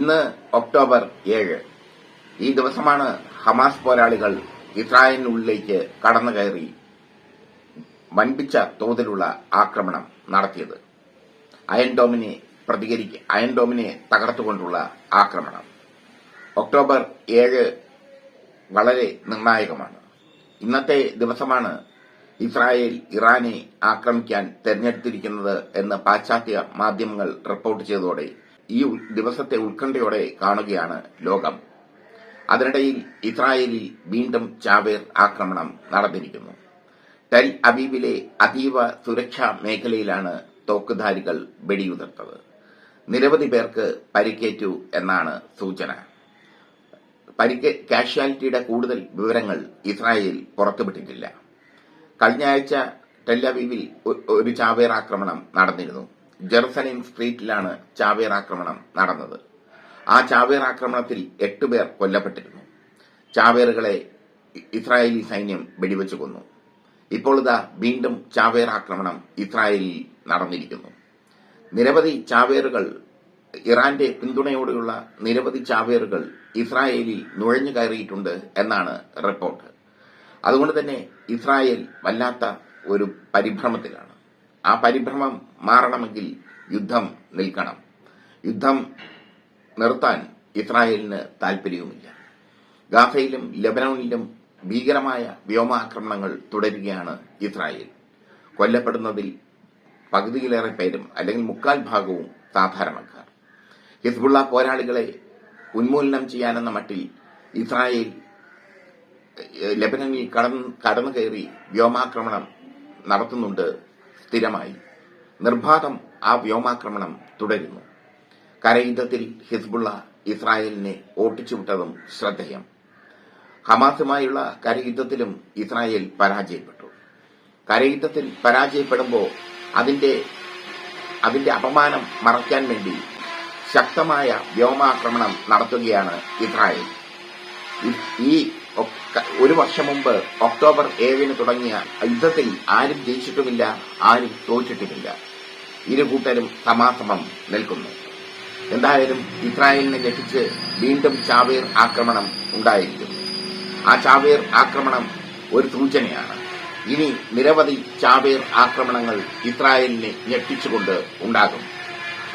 ഇന്ന് ഒക്ടോബർ ഏഴ്. ഈ ദിവസമാണ് ഹമാസ് പോരാളികൾ ഇസ്രായേലിനുള്ളിലേക്ക് കടന്നു കയറി വൻപിച്ച തോതിലുള്ള ആക്രമണം നടത്തിയത്. അയൻഡോമിനെ പ്രതികരിക്ക അയൻഡോമിനെ തകർത്തുകൊണ്ടുള്ള ആക്രമണം. ഒക്ടോബർ ഏഴ് വളരെ നിർണായകമാണ്. ഇന്നത്തെ ദിവസമാണ് ഇസ്രായേൽ ഇറാനെ ആക്രമിക്കാൻ തെരഞ്ഞെടുത്തിരിക്കുന്നത് എന്ന് പാശ്ചാത്യ മാധ്യമങ്ങൾ റിപ്പോർട്ട് ചെയ്തതോടെ ഈ ദിവസത്തെ ഉത്കണ്ഠയോടെ കാണുകയാണ് ലോകം. അതിനിടയിൽ ഇസ്രായേലിൽ വീണ്ടും ചാവേർ ആക്രമണം നടന്നിരിക്കുന്നു. ടെൽ അബീബിലെ അതീവ സുരക്ഷാ മേഖലയിലാണ് തോക്കുധാരികൾ വെടിയുതിർത്തത്. നിരവധി പേർക്ക് പരിക്കേറ്റു എന്നാണ് സൂചന. പരിക്ക് കാഷ്വാലിറ്റിയുടെ കൂടുതൽ വിവരങ്ങൾ ഇസ്രായേൽ പുറത്തുവിട്ടിട്ടില്ല. കഴിഞ്ഞ ആഴ്ച ടെല്ലവീവിൽ ഒരു ചാവേർ ആക്രമണം നടന്നിരുന്നു. ജെറുസലേം സ്ട്രീറ്റിലാണ് ചാവേർ ആക്രമണം നടന്നത്. ആ ചാവേർ ആക്രമണത്തിൽ എട്ടുപേർ കൊല്ലപ്പെട്ടിരുന്നു. ചാവേറുകളെ ഇസ്രായേലി സൈന്യം വെടിവെച്ചു കൊന്നു. ഇപ്പോൾ ഇതാ വീണ്ടും ചാവേർ ആക്രമണം ഇസ്രായേലിൽ നടന്നിരിക്കുന്നു. നിരവധി ചാവേറുകൾ ഇറാന്റെ പിന്തുണയോടെയുള്ള നിരവധി ചാവേറുകൾ ഇസ്രായേലിൽ നുഴഞ്ഞു കയറിയിട്ടുണ്ട് എന്നാണ് റിപ്പോർട്ട്. അതുകൊണ്ട് തന്നെ ഇസ്രായേൽ വല്ലാത്ത ഒരു പരിഭ്രമത്തിലാണ്. ആ പരിഭ്രമം മാറണമെങ്കിൽ യുദ്ധം നിൽക്കണം. യുദ്ധം നിർത്താൻ ഇസ്രായേലിന് താൽപ്പര്യവുമില്ല ഗാസയിലും ലബനോണിലും ഭീകരമായ വ്യോമാക്രമണങ്ങൾ തുടരുകയാണ് ഇസ്രായേൽ. കൊല്ലപ്പെടുന്നതിൽ പകുതിയിലേറെ പേരും അല്ലെങ്കിൽ മുക്കാൽ ഭാഗവും സാധാരണക്കാർ. ഹിസ്ബുള്ള പോരാളികളെ ഉന്മൂലനം ചെയ്യാനെന്ന മട്ടിൽ ഇസ്രായേൽ ലബനനിൽ കടന്ന് കടന്നു കയറി വ്യോമാക്രമണം നടത്തുന്നുണ്ട് സ്ഥിരമായി. നിർബാധം ആ വ്യോമാക്രമണം തുടരുന്നു. കരയുദ്ധത്തിൽ ഹിസ്ബുള്ള ഇസ്രായേലിനെ ഓട്ടിച്ചുവിട്ടതും ശ്രദ്ധേയം. ഹമാസുമായുള്ള കരയുദ്ധത്തിലും ഇസ്രായേൽ പരാജയപ്പെട്ടു. കരയുദ്ധത്തിൽ പരാജയപ്പെടുമ്പോൾ അതിന്റെ അതിന്റെ അപമാനം മറയ്ക്കാൻ വേണ്ടി ശക്തമായ വ്യോമാക്രമണം നടത്തുകയാണ് ഇസ്രായേൽ. ഈ വർഷം മുമ്പ് ഒക്ടോബർ ഏഴിന് തുടങ്ങിയ യുദ്ധത്തിൽ ആരും ജയിച്ചിട്ടുമില്ല ആരും തോറ്റിട്ടുമില്ല. ഇരു കൂട്ടരും സമാസമം നിൽക്കുന്നു. എന്തായാലും ഇസ്രായേലിനെ ഞെട്ടിച്ച് വീണ്ടും ചാവേർ ആക്രമണം ഉണ്ടായിരിക്കും ആ ചാവേർ ആക്രമണം ഒരു സൂചനയാണ്. ഇനി നിരവധി ചാവേർ ആക്രമണങ്ങൾ ഇസ്രായേലിനെ ഞെട്ടിച്ചുകൊണ്ട് ഉണ്ടാകും.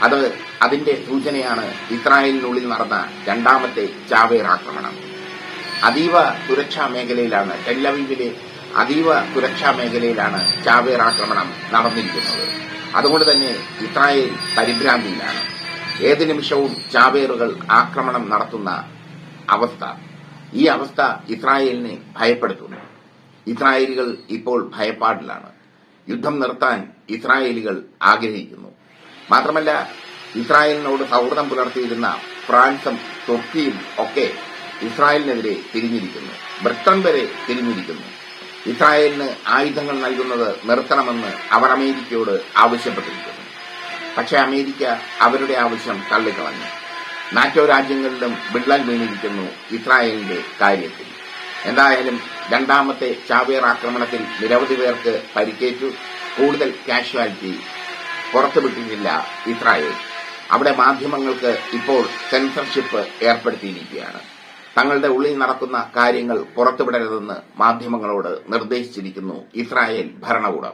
അത് അതിന്റെ സൂചനയാണ് ഇസ്രായേലിനുള്ളിൽ നടന്ന രണ്ടാമത്തെ ചാവേർ ആക്രമണം. അതീവ സുരക്ഷാ മേഖലയിലാണ് ടെല്ലവീവിലെ അതീവ സുരക്ഷാ മേഖലയിലാണ് ചാവേർ ആക്രമണം നടന്നിരിക്കുന്നത്. അതുകൊണ്ട് തന്നെ ഇസ്രായേൽ പരിഭ്രാന്തിയിലാണ്. ഏത് നിമിഷവും ചാവേറുകൾ ആക്രമണം നടത്തുന്ന അവസ്ഥ. ഈ അവസ്ഥ ഇസ്രായേലിനെ ഭയപ്പെടുത്തുന്നു. ഇസ്രായേലികൾ ഇപ്പോൾ ഭയപ്പാടിലാണ്. യുദ്ധം നിർത്താൻ ഇസ്രായേലികൾ ആഗ്രഹിക്കുന്നു. മാത്രമല്ല ഇസ്രായേലിനോട് സൗഹൃദം പുലർത്തിയിരുന്ന ഫ്രാൻസും തുർക്കിയും ഒക്കെ ഇസ്രായേലിനെതിരെ തിരിഞ്ഞിരിക്കുന്നു. ബ്രിട്ടൻ വരെ തിരിഞ്ഞിരിക്കുന്നു. ഇസ്രായേലിന് ആയുധങ്ങൾ നൽകുന്നത് നിർത്തണമെന്ന് അവർ അമേരിക്കയോട് ആവശ്യപ്പെട്ടിരിക്കുന്നു. പക്ഷേ അമേരിക്ക അവരുടെ ആവശ്യം തള്ളിക്കളഞ്ഞു. നാറ്റോ രാജ്യങ്ങളിലും വിള്ളൽ വീണിരിക്കുന്നു ഇസ്രായേലിന്റെ കാര്യത്തിൽ. എന്തായാലും രണ്ടാമത്തെ ചാവേർ ആക്രമണത്തിൽ നിരവധി പേർക്ക് പരിക്കേറ്റു. കൂടുതൽ കാഷ്വാലിറ്റി പുറത്തുവിട്ടിട്ടില്ല ഇസ്രായേൽ. അവിടെ മാധ്യമങ്ങൾക്ക് ഇപ്പോൾ സെൻസർഷിപ്പ് ഏർപ്പെടുത്തിയിരിക്കുകയാണ്. തങ്ങളുടെ ഉള്ളിൽ നടക്കുന്ന കാര്യങ്ങൾ പുറത്തുവിടരുതെന്ന് മാധ്യമങ്ങളോട് നിർദ്ദേശിച്ചിരിക്കുന്നു ഇസ്രായേൽ ഭരണകൂടം.